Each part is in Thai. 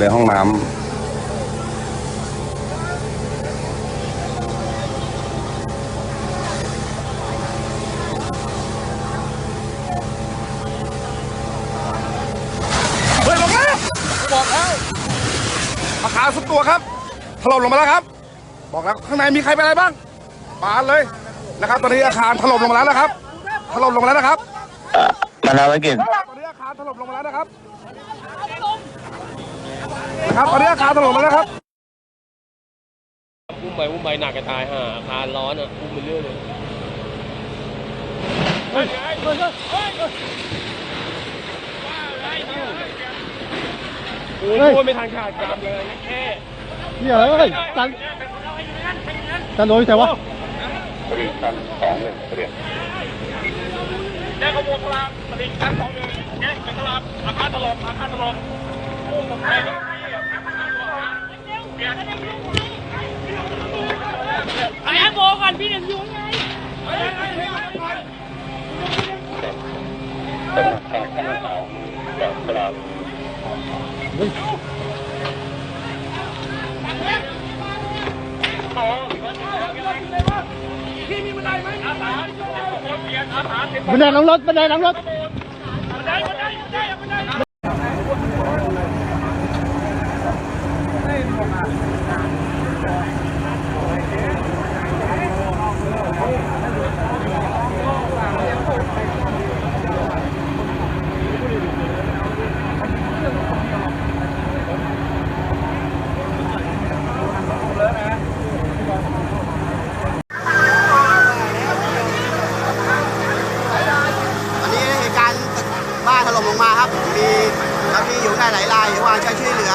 ในห้องน้ำเฮ้ยลงมาบอกแล้วอาคารสุดตัวครับถล่มลงมาแล้วครับ บอกแล้วข้างในมีใครเป็นอะไรบ้างปานเลยนะครับ ตอนนี้อาคารถล่มลงมาแล้วนะครับถล่มลงมาแล้วนะครับมานาวิกฤตตอนนี้อาคารถล่มลงมาแล้วนะครับนะ ครับตอนนี้อาคารถล่มมาแล้วครับอุ้มไปอุ้มไปหนักกระตายห่าอาคารร้อนอะอุ้มไปเรื่อยเลยโอ้ยไม่ทันขาดกรามเลยแค่เฮียเอ้ยตันตันโดยแต่ว่าแจ้งขบวนพลาสลิงชั้นสองหนึ่งแจ้งเป็นตลาดอาคารถล่มอาคารถล่ม โอ้ไปแอ้โบก่อนพี่หนึ่งยุงไงบันไดหลังรถบันไดหลังรถตอนนี้เหตุการณ์ตึกบ้าน ถล่มลงมาครับ มีบางที่อยู่แค่หลายรายอยู่ระหลือ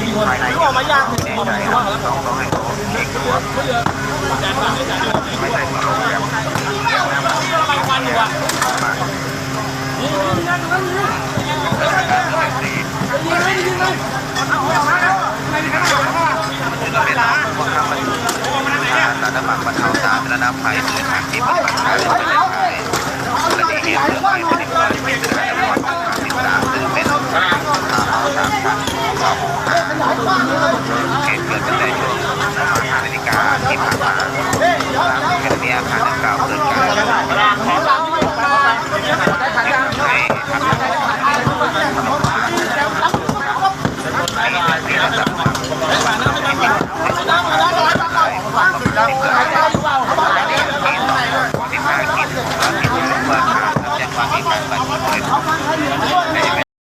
ภายในออกมายังแน่ใจครับต้องต้องให้เขาเช็คดูว่าไม่ใช่ตลกแบบควันอยู่อะสารบัตรบรรเทาสาธารณภัยหรือทางที่ปฏิบัติ เหตุเกิดตั้งแต่ช่วงประมาณ5นาฬิกาที่ผ่านมาทางขณะนี้อาคารดังกล่าวเกิด